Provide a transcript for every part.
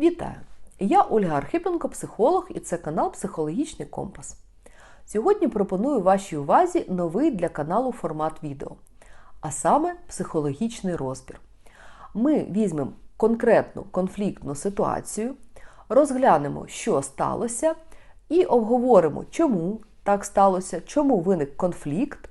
Вітаю! Я Ольга Архипенко, психолог, і це канал Психологічний Компас. Сьогодні пропоную вашій увазі новий для каналу формат відео, а саме психологічний розбір. Ми візьмемо конкретну конфліктну ситуацію, розглянемо, що сталося, і обговоримо, чому так сталося, чому виник конфлікт,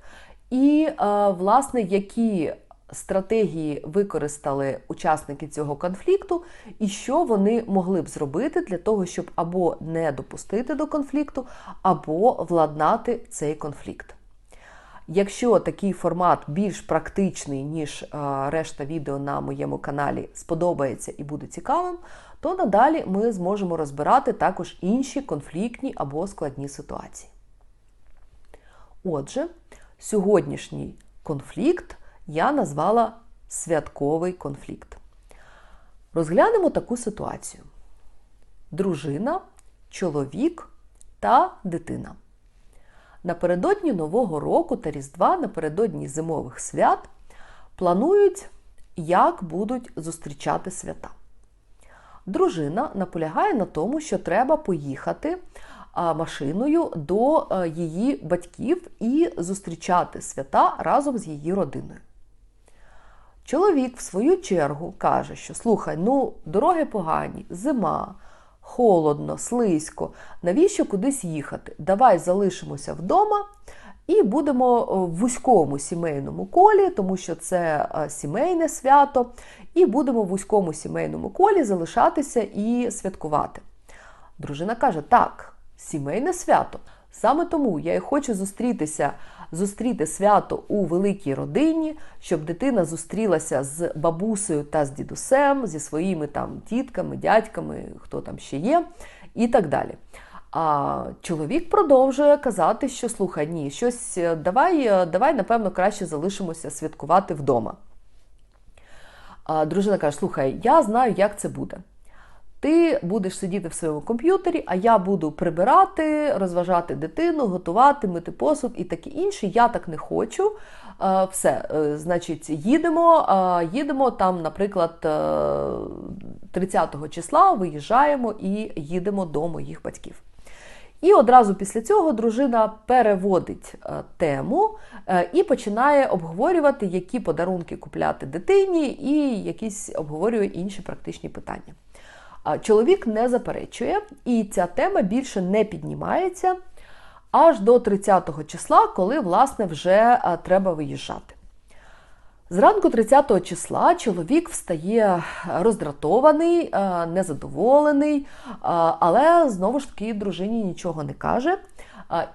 і, е, власне, які стратегії використали учасники цього конфлікту, і що вони могли б зробити для того, щоб або не допустити до конфлікту, або владнати цей конфлікт. Якщо такий формат більш практичний, ніж е, решта відео на моєму каналі сподобається і буде цікавим, то надалі ми зможемо розбирати також інші конфліктні або складні ситуації. Отже, сьогоднішній конфлікт я назвала святковий конфлікт. Розглянемо таку ситуацію: дружина, чоловік та дитина. Напередодні Нового року та Різдва, напередодні зимових свят, планують, як будуть зустрічати свята. Дружина наполягає на тому, що треба поїхати машиною до її батьків і зустрічати свята разом з її родиною. Чоловік, в свою чергу, каже, що слухай, ну, дороги погані, зима, холодно, слизько, навіщо кудись їхати? Давай залишимося вдома і будемо в вузькому сімейному колі, тому що це сімейне свято, і будемо в вузькому сімейному колі залишатися і святкувати. Дружина каже: так, сімейне свято. Саме тому я і хочу зустрітися зустріти свято у великій родині, щоб дитина зустрілася з бабусею та з дідусем, зі своїми там тітками, дядьками, хто там ще є, і так далі. А чоловік продовжує казати, що слухай, ні, щось давай, давай, напевно, краще залишимося святкувати вдома. А дружина каже: Слухай, я знаю, як це буде. Ти будеш сидіти в своєму комп'ютері, а я буду прибирати, розважати дитину, готувати, мити посуд і таке інше. Я так не хочу. Все, е, значить, їдемо. Їдемо там, наприклад, 30 е, числа виїжджаємо і їдемо до моїх батьків. І одразу після цього дружина переводить е, тему і починає обговорювати, які подарунки купляти дитині, і якісь обговорює інші практичні питання. Чоловік не заперечує, і ця тема більше не піднімається аж до 30-го числа, коли, власне, вже треба виїжджати. Зранку 30-го числа чоловік встає роздратований, незадоволений, але знову ж таки дружині нічого не каже.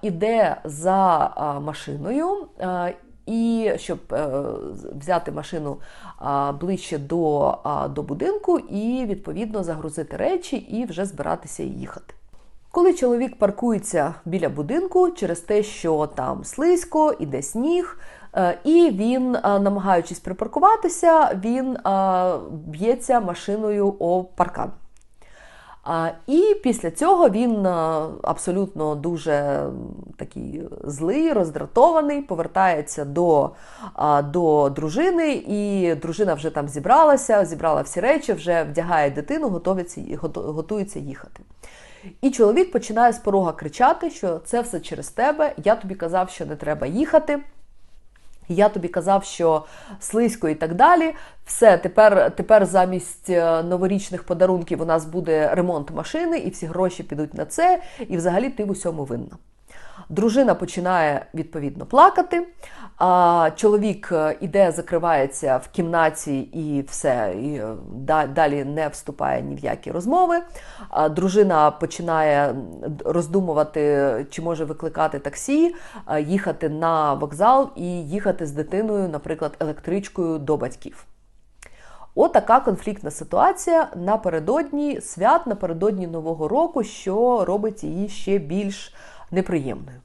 Іде за машиною і щоб е, взяти машину ближче до, до будинку і, відповідно, загрузити речі і вже збиратися їхати. Коли чоловік паркується біля будинку через те, що там слизько, іде сніг, е, і він, намагаючись припаркуватися, він б'ється машиною о паркан. І після цього він абсолютно дуже такий злий, роздратований, повертається до до дружини, і дружина вже там зібралася, зібрала всі речі, вже вдягає дитину, готується, готується їхати. І чоловік починає з порога кричати, що це все через тебе. Я тобі казав, що не треба їхати. Я тобі казав, що слизько і так далі. Все, тепер тепер замість е, новорічних подарунків у нас буде ремонт машини, і всі гроші підуть на це, і взагалі ти в усьому винна. Дружина починає відповідно плакати, а чоловік е, іде, закривається в кімнаті і все, і е, далі не вступає ні в які розмови. А Дружина починає роздумувати, чи може викликати таксі, їхати на вокзал і їхати з дитиною, наприклад, електричкою до батьків. Отака конфліктна ситуація напередодні свят, напередодні Нового року, що робить її ще більш неприємною.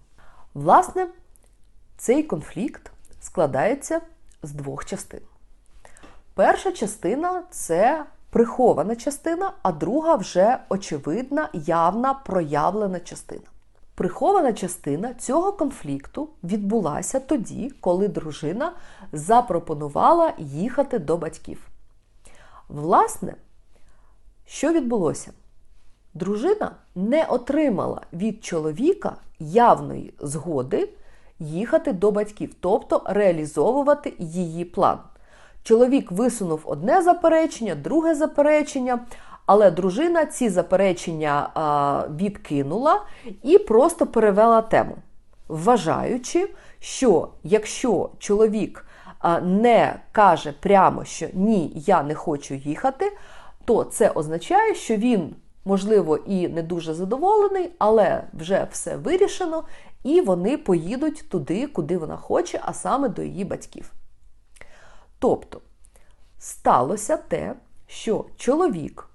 Власне, цей конфлікт складається з двох частин. Перша частина це прихована частина, а друга вже очевидна, явна, проявлена частина. Прихована частина цього конфлікту відбулася тоді, коли дружина запропонувала їхати до батьків. Власне, Що відбулося? Дружина не отримала від чоловіка явної згоди їхати до батьків, тобто реалізовувати її план. Чоловік висунув одне заперечення, друге заперечення, але дружина ці заперечення а, відкинула і просто перевела тему, вважаючи, що якщо чоловік а, не каже прямо, що ні, я не хочу їхати, то це означає, що він, можливо, і не дуже задоволений, але вже все вирішено, і вони поїдуть туди, куди вона хоче, а саме до її батьків. Тобто сталося те, що чоловік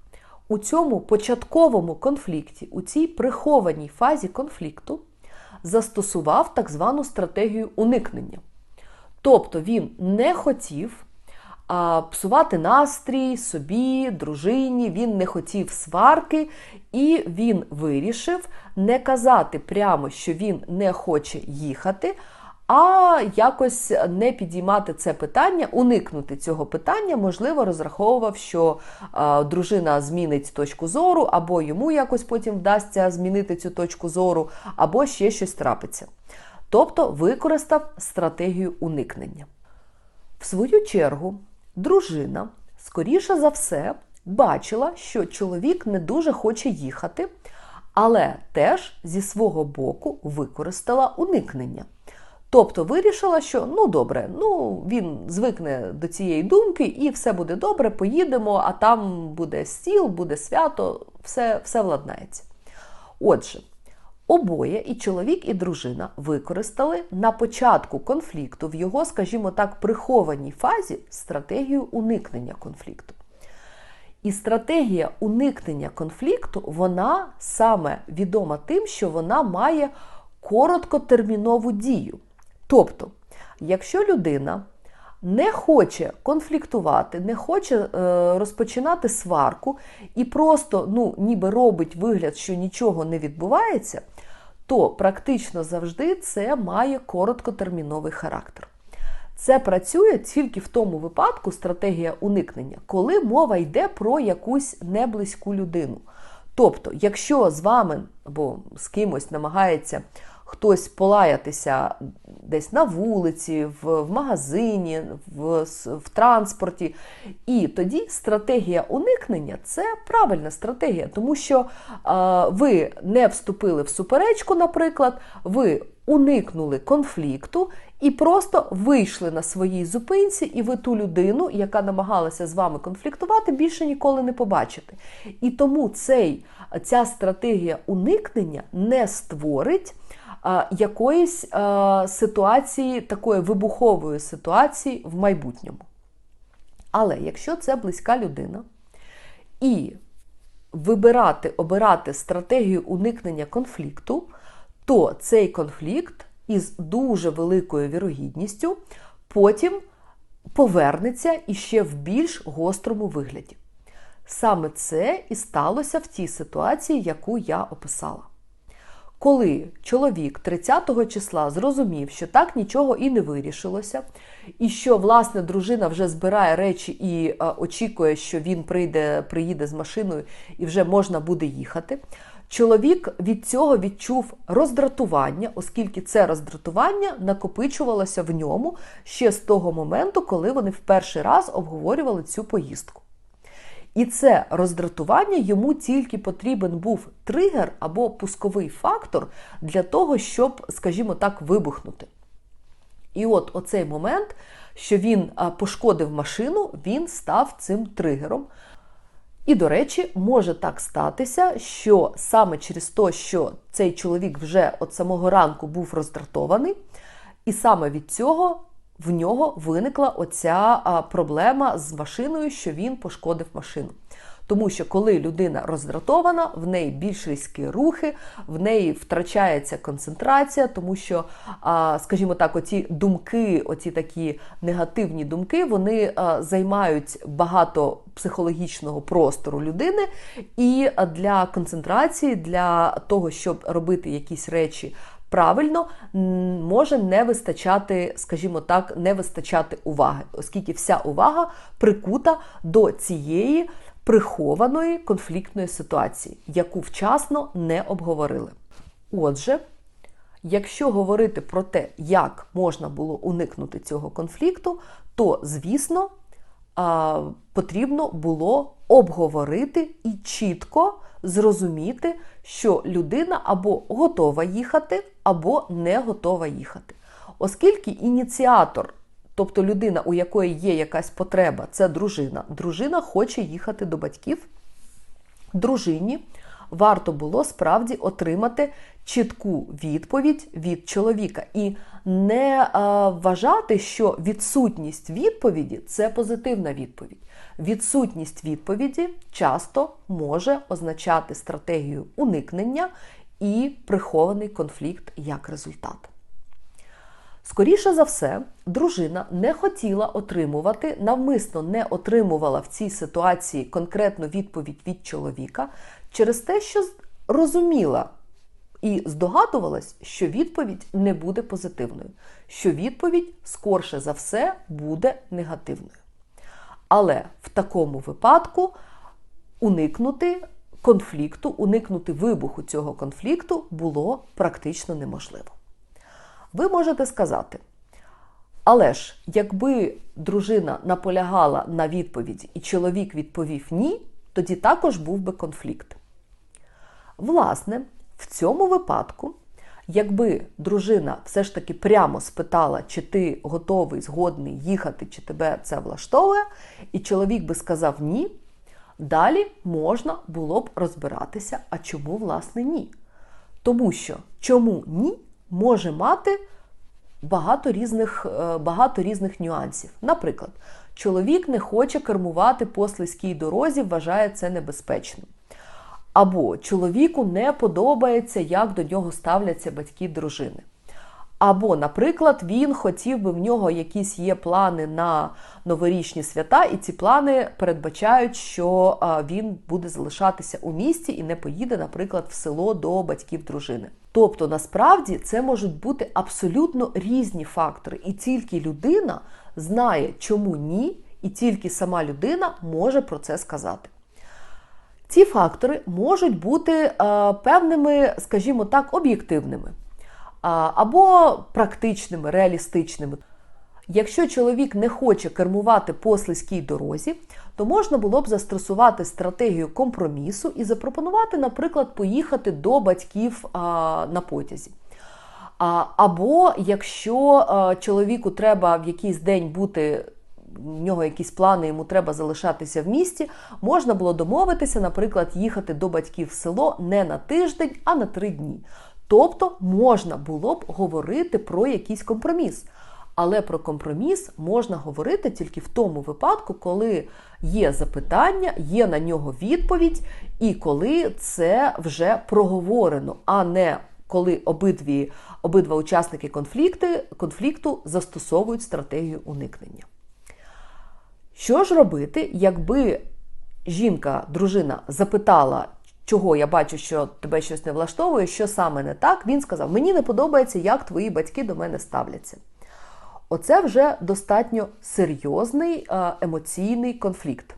у цьому початковому конфлікті, у цій прихованій фазі конфлікту, застосував так звану стратегію уникнення. Тобто він не хотів а, псувати настрій собі, дружині, він не хотів сварки, і він вирішив не казати прямо, що він не хоче їхати, а якось не підіймати це питання, уникнути цього питання, можливо, розраховував, що а, дружина змінить точку зору, або йому якось потім вдасться змінити цю точку зору, або ще щось трапиться. Тобто використав стратегію уникнення. В свою чергу, дружина, скоріше за все, бачила, що чоловік не дуже хоче їхати, але теж зі свого боку використала уникнення. Тобто вирішила, що ну добре, ну він звикне до цієї думки, і все буде добре, поїдемо, а там буде стіл, буде свято, все, все владнається. Отже, обоє, і чоловік, і дружина використали на початку конфлікту в його, скажімо так, прихованій фазі стратегію уникнення конфлікту. І стратегія уникнення конфлікту, вона саме відома тим, що вона має короткотермінову дію. Тобто, якщо людина не хоче конфліктувати, не хоче е, розпочинати сварку і просто ну, ніби робить вигляд, що нічого не відбувається, то практично завжди це має короткотерміновий характер. Це працює тільки в тому випадку стратегія уникнення, коли мова йде про якусь неблизьку людину. Тобто, якщо з вами або з кимось намагається хтось полаятися десь на вулиці, в, в магазині, в, в транспорті. І тоді стратегія уникнення це правильна стратегія, тому що е, ви не вступили в суперечку, наприклад, ви уникнули конфлікту і просто вийшли на своїй зупинці, і ви ту людину, яка намагалася з вами конфліктувати, більше ніколи не побачите. І тому цей, ця стратегія уникнення не створить якоїсь ситуації, такої вибухової ситуації в майбутньому. Але якщо це близька людина, і вибирати, обирати стратегію уникнення конфлікту, то цей конфлікт із дуже великою вірогідністю потім повернеться іще в більш гострому вигляді. Саме це і сталося в тій ситуації, яку я описала. Коли чоловік 30-го числа зрозумів, що так нічого і не вирішилося, і що власне дружина вже збирає речі і а, очікує, що він прийде, приїде з машиною і вже можна буде їхати. Чоловік від цього відчув роздратування, оскільки це роздратування накопичувалося в ньому ще з того моменту, коли вони в перший раз обговорювали цю поїздку. І це роздратування йому тільки потрібен був тригер або пусковий фактор для того, щоб, скажімо так, вибухнути. І от оцей момент, що він пошкодив машину, він став цим тригером. І, до речі, може так статися, що саме через те, що цей чоловік вже от самого ранку був роздратований, і саме від цього в нього виникла оця проблема з машиною, що він пошкодив машину. Тому що коли людина роздратована, в неї більш різкі рухи, в неї втрачається концентрація, тому що, скажімо так, оці думки, оці такі негативні думки, вони займають багато психологічного простору людини, і для концентрації, для того, щоб робити якісь речі правильно може не вистачати, скажімо так, не вистачати уваги, оскільки вся увага прикута до цієї прихованої конфліктної ситуації, яку вчасно не обговорили. Отже, якщо говорити про те, як можна було уникнути цього конфлікту, то, звісно, потрібно було обговорити і чітко зрозуміти, що людина або готова їхати, або не готова їхати. Оскільки ініціатор, тобто людина, у якої є якась потреба, це дружина, дружина хоче їхати до батьків, дружині варто було справді отримати чітку відповідь від чоловіка і не а, вважати, що відсутність відповіді це позитивна відповідь. Відсутність відповіді часто може означати стратегію уникнення і прихований конфлікт як результат. Скоріше за все, дружина не хотіла отримувати, навмисно не отримувала в цій ситуації конкретну відповідь від чоловіка через те, що розуміла і здогадувалась, що відповідь не буде позитивною, що відповідь, скорше за все, буде негативною. Але в такому випадку уникнути конфлікту, уникнути вибуху цього конфлікту було практично неможливо. Ви можете сказати, але ж, якби дружина наполягала на відповіді і чоловік відповів ні, тоді також був би конфлікт. Власне, в цьому випадку, якби дружина все ж таки прямо спитала, чи ти готовий, згодний їхати, чи тебе це влаштовує, і чоловік би сказав ні, далі можна було б розбиратися, а чому, власне, ні. Тому що чому ні може мати багато різних, е, багато різних нюансів. Наприклад, чоловік не хоче кермувати по слизькій дорозі, вважає це небезпечним. Або чоловіку не подобається, як до нього ставляться батьки дружини. Або, наприклад, він хотів би в нього якісь є плани на новорічні свята, і ці плани передбачають, що він буде залишатися у місті і не поїде, наприклад, в село до батьків дружини. Тобто, насправді це можуть бути абсолютно різні фактори, і тільки людина знає, чому ні, і тільки сама людина може про це сказати. Ці фактори можуть бути певними, скажімо так, об'єктивними або практичними, реалістичними. Якщо чоловік не хоче кермувати по слизькій дорозі, то можна було б застосувати стратегію компромісу і запропонувати, наприклад, поїхати до батьків на потязі. Або якщо чоловіку треба в якийсь день бути в нього якісь плани, йому треба залишатися в місті, можна було домовитися, наприклад, їхати до батьків в село не на тиждень, а на три дні. Тобто можна було б говорити про якийсь компроміс. Але про компроміс можна говорити тільки в тому випадку, коли є запитання, є на нього відповідь, і коли це вже проговорено, а не коли обидві, обидва учасники конфлікти, конфлікту застосовують стратегію уникнення. Що ж робити, якби жінка, дружина запитала, чого я бачу, що тебе щось не влаштовує, що саме не так, він сказав: Мені не подобається, як твої батьки до мене ставляться. Оце вже достатньо серйозний е, емоційний конфлікт.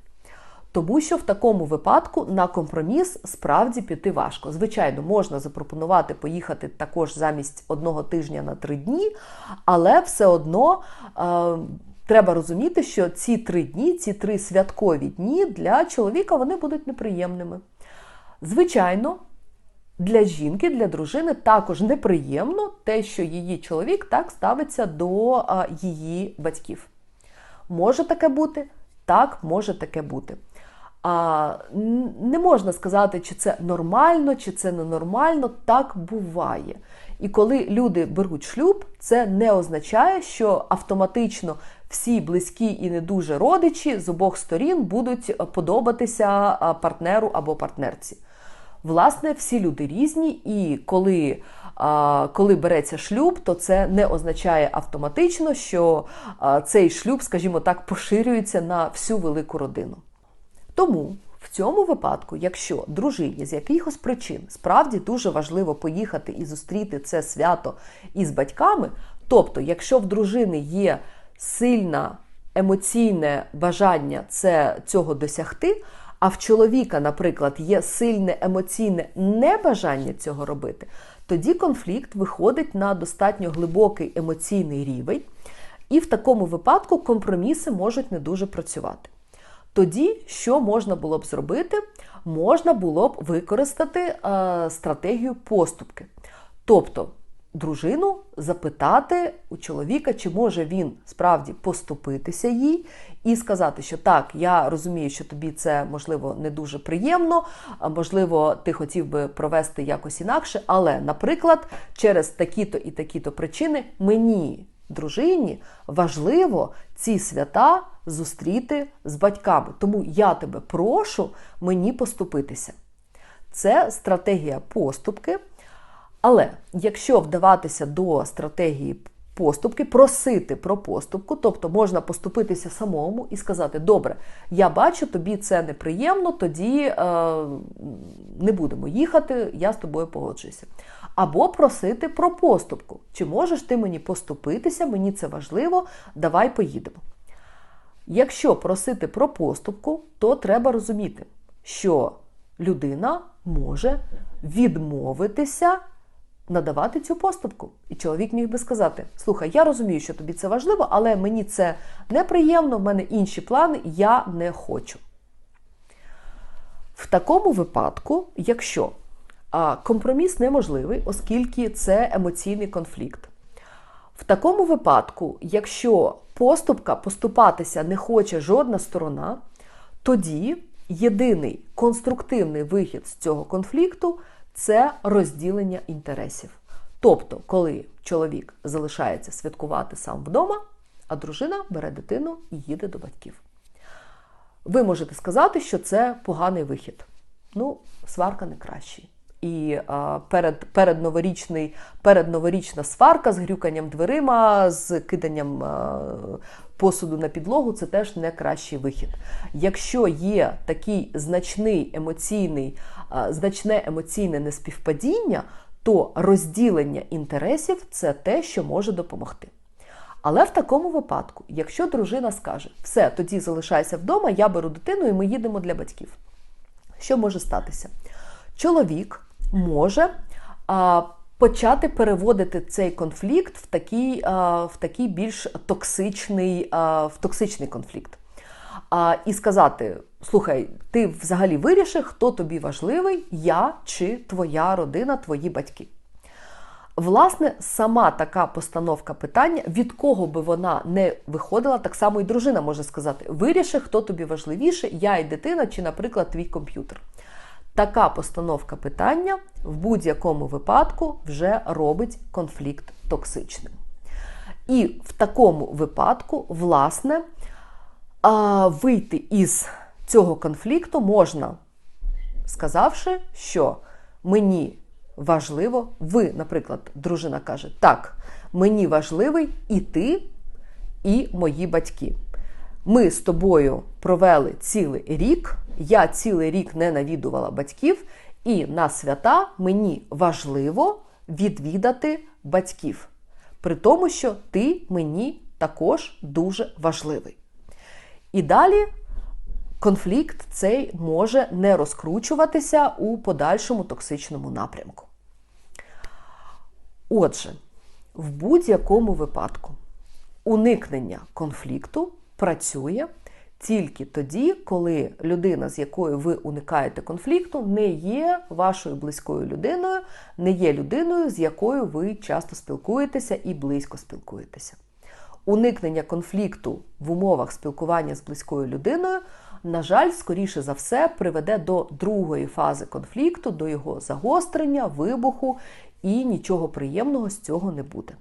Тому що в такому випадку на компроміс справді піти важко. Звичайно, можна запропонувати поїхати також замість одного тижня на три дні, але все одно. Е, Треба розуміти, що ці три дні, ці три святкові дні для чоловіка вони будуть неприємними. Звичайно, для жінки, для дружини також неприємно те, що її чоловік так ставиться до її батьків. Може таке бути? Так, може таке бути. А, Не можна сказати, чи це нормально, чи це ненормально. Так буває. І коли люди беруть шлюб, це не означає, що автоматично всі близькі і не дуже родичі з обох сторін будуть подобатися партнеру або партнерці. Власне, всі люди різні, і коли коли береться шлюб, то це не означає автоматично, що цей шлюб, скажімо так, поширюється на всю велику родину. Тому в цьому випадку, якщо дружині з якихось причин справді дуже важливо поїхати і зустріти це свято із батьками, тобто, якщо в дружини є сильне емоційне бажання це, цього досягти, а в чоловіка, наприклад, є сильне емоційне небажання цього робити, тоді конфлікт виходить на достатньо глибокий емоційний рівень, і в такому випадку компроміси можуть не дуже працювати. Тоді, що можна було б зробити? Можна було б використати е, стратегію поступки. Тобто дружину запитати у чоловіка, чи може він справді поступитися їй, і сказати, що так, я розумію, що тобі це можливо не дуже приємно, можливо, ти хотів би провести якось інакше, але, наприклад, через такі-то і такі-то причини мені. Дружині важливо ці свята зустріти з батьками. Тому я тебе прошу мені поступитися. Це стратегія поступки. Але якщо вдаватися до стратегії поступки, просити про поступку, тобто можна поступитися самому і сказати: Добре, я бачу, тобі це неприємно, тоді е, не будемо їхати, я з тобою погоджуюся. Або просити про поступку. Чи можеш ти мені поступитися, мені це важливо, давай поїдемо. Якщо просити про поступку, то треба розуміти, що людина може відмовитися надавати цю поступку. І чоловік міг би сказати: Слухай, я розумію, що тобі це важливо, але мені це неприємно, в мене інші плани, я не хочу. В такому випадку, якщо компроміс неможливий, оскільки це емоційний конфлікт. В такому випадку, якщо поступка поступатися не хоче жодна сторона, тоді єдиний конструктивний вихід з цього конфлікту це розділення інтересів. Тобто, коли чоловік залишається святкувати сам вдома, а дружина бере дитину і їде до батьків. Ви можете сказати, що це поганий вихід. Ну, сварка не кращий. І перед, передноворічний, передноворічна сварка з грюканням дверима, з киданням посуду на підлогу це теж не кращий вихід. Якщо є такий значний емоційний, значне емоційне неспівпадіння, то розділення інтересів це те, що може допомогти. Але в такому випадку, якщо дружина скаже, все, тоді залишайся вдома, я беру дитину і ми їдемо для батьків. Що може статися? Чоловік може почати переводити цей конфлікт в такий в такий більш токсичний, в токсичний конфлікт. І сказати: слухай, ти взагалі вирішив, хто тобі важливий, я чи твоя родина, твої батьки. Власне, сама така постановка питання, від кого би вона не виходила, так само і дружина може сказати: виріши, хто тобі важливіше, я і дитина, чи, наприклад, твій комп'ютер. Така постановка питання в будь-якому випадку вже робить конфлікт токсичним. І в такому випадку, власне, вийти із цього конфлікту можна, сказавши, що мені важливо, ви, наприклад, дружина каже, так, мені важливий і ти, і мої батьки. Ми з тобою провели цілий рік. Я цілий рік не навідувала батьків, і на свята мені важливо відвідати батьків. При тому, що ти мені також дуже важливий. І далі конфлікт цей може не розкручуватися у подальшому токсичному напрямку. Отже, в будь-якому випадку уникнення конфлікту працює тільки тоді, коли людина, з якою ви уникаєте конфлікту, не є вашою близькою людиною, не є людиною, з якою ви часто спілкуєтеся і близько спілкуєтеся. Уникнення конфлікту в умовах спілкування з близькою людиною, на жаль, скоріше за все, приведе до другої фази конфлікту, до його загострення, вибуху, і нічого приємного з цього не буде.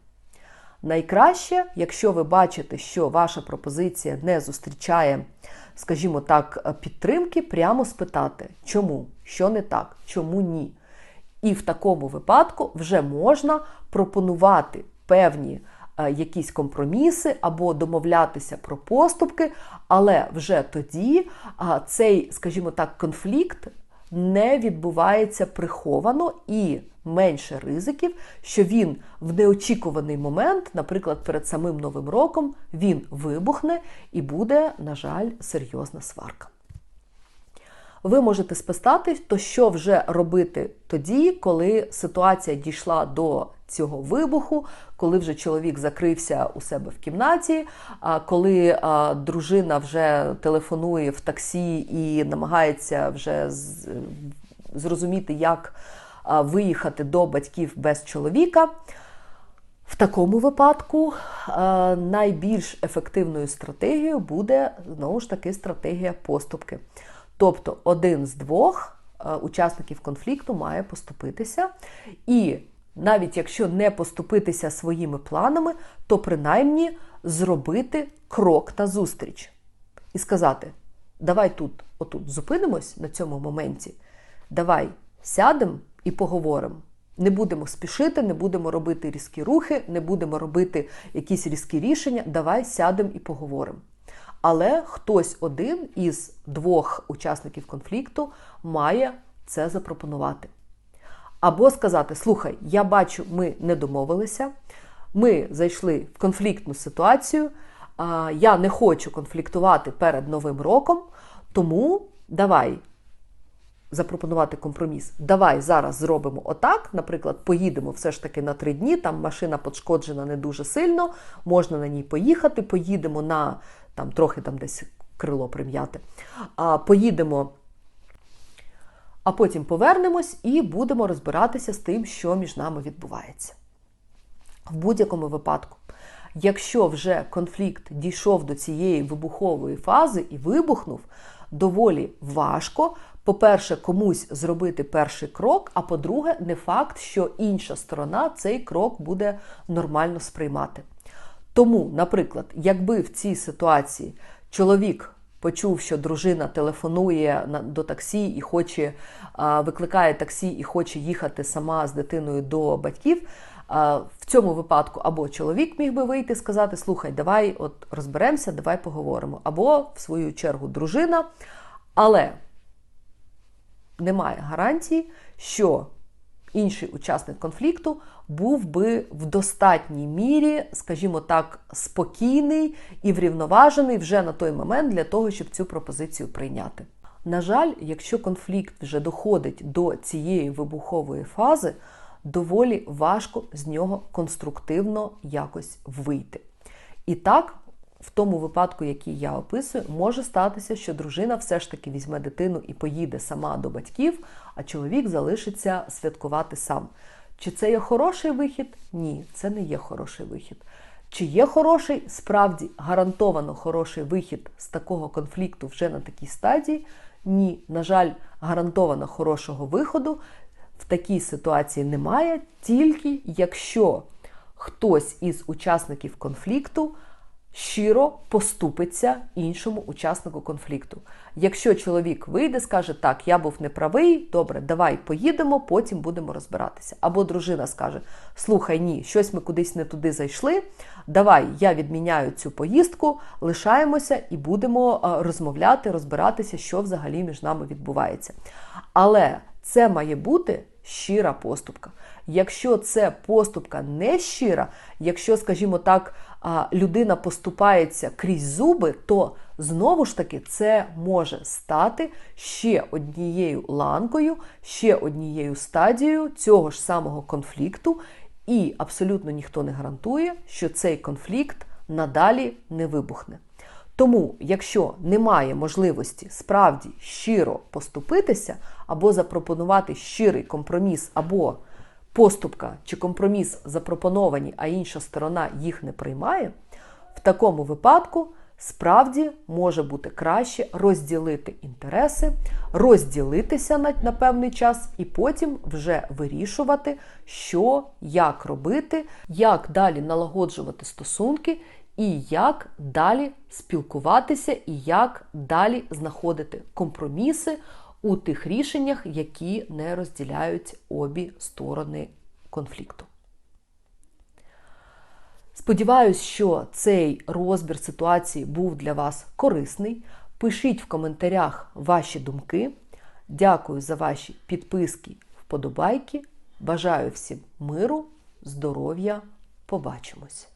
Найкраще, якщо ви бачите, що ваша пропозиція не зустрічає, скажімо так, підтримки, прямо спитати, чому, що не так, чому ні. І в такому випадку вже можна пропонувати певні е, якісь компроміси або домовлятися про поступки, але вже тоді цей, скажімо так, конфлікт не відбувається приховано і менше ризиків, що він в неочікуваний момент, наприклад, перед самим Новим роком, він вибухне і буде, на жаль, серйозна сварка. ви можете спитати, то що вже робити тоді, коли ситуація дійшла до цього вибуху, коли вже чоловік закрився у себе в кімнаті, коли дружина вже телефонує в таксі і намагається вже зрозуміти, як виїхати до батьків без чоловіка. В такому випадку е, найбільш ефективною стратегією буде знову ж таки стратегія поступки. Тобто один з двох е, учасників конфлікту має поступитися, і навіть якщо не поступитися своїми планами, то принаймні зробити крок назустріч і сказати: давай тут, отут зупинимось на цьому моменті, давай сядемо і поговоримо. Не будемо спішити, не будемо робити різкі рухи, не будемо робити якісь різкі рішення. Давай сядемо і поговоримо. Але хтось один із двох учасників конфлікту має це запропонувати. Або сказати: слухай, я бачу, ми не домовилися, ми зайшли в конфліктну ситуацію, я не хочу конфліктувати перед Новим роком, тому давай запропонувати компроміс. Давай зараз зробимо отак. Наприклад, поїдемо все ж таки на три дні. Там машина пошкоджена не дуже сильно, можна на ній поїхати. Поїдемо на там трохи там десь крило прим'яти. А поїдемо. А потім повернемось і будемо розбиратися з тим, що між нами відбувається. В будь-якому випадку, якщо вже конфлікт дійшов до цієї вибухової фази і вибухнув, доволі важко, по-перше, комусь зробити перший крок, а по-друге, не факт, що інша сторона цей крок буде нормально сприймати. Тому, наприклад, якби в цій ситуації чоловік почув, що дружина телефонує до таксі і хоче викликає таксі і хоче їхати сама з дитиною до батьків. В цьому випадку або чоловік міг би вийти і сказати: Слухай, давай от розберемося, давай поговоримо. Або, в свою чергу, дружина. Але немає гарантії, що інший учасник конфлікту був би в достатній мірі, скажімо так, спокійний і врівноважений вже на той момент для того, щоб цю пропозицію прийняти. На жаль, якщо конфлікт вже доходить до цієї вибухової фази, доволі важко з нього конструктивно якось вийти. І так, в тому випадку, який я описую, може статися, що дружина все ж таки візьме дитину і поїде сама до батьків, а чоловік залишиться святкувати сам. Чи це є хороший вихід? Ні, це не є хороший вихід. Чи є хороший, справді гарантовано хороший вихід з такого конфлікту вже на такій стадії? Ні, на жаль, гарантовано хорошого виходу в такій ситуації немає, тільки якщо хтось із учасників конфлікту щиро поступиться іншому учаснику конфлікту. Якщо чоловік вийде, скаже, так, я був неправий, добре, давай поїдемо, потім будемо розбиратися. Або дружина скаже: Слухай, ні, щось ми кудись не туди зайшли. Давай, я відміняю цю поїздку, лишаємося і будемо розмовляти, розбиратися, що взагалі між нами відбувається. Але це має бути щира поступка. Якщо це поступка не щира, якщо, скажімо так, людина поступається крізь зуби, то знову ж таки це може стати ще однією ланкою, ще однією стадією цього ж самого конфлікту, і абсолютно ніхто не гарантує, що цей конфлікт надалі не вибухне. Тому, якщо немає можливості справді щиро поступитися, або запропонувати щирий компроміс, або поступка чи компроміс запропоновані, а інша сторона їх не приймає, в такому випадку справді може бути краще розділити інтереси, розділитися на, на певний час і потім вже вирішувати, що, як робити, як далі налагоджувати стосунки. І як далі спілкуватися, і як далі знаходити компроміси у тих рішеннях, які не розділяють обі сторони конфлікту. Сподіваюсь, що цей розбір ситуації був для вас корисний. Пишіть в коментарях ваші думки. Дякую за ваші підписки, вподобайки. Бажаю всім миру, здоров'я. Побачимось!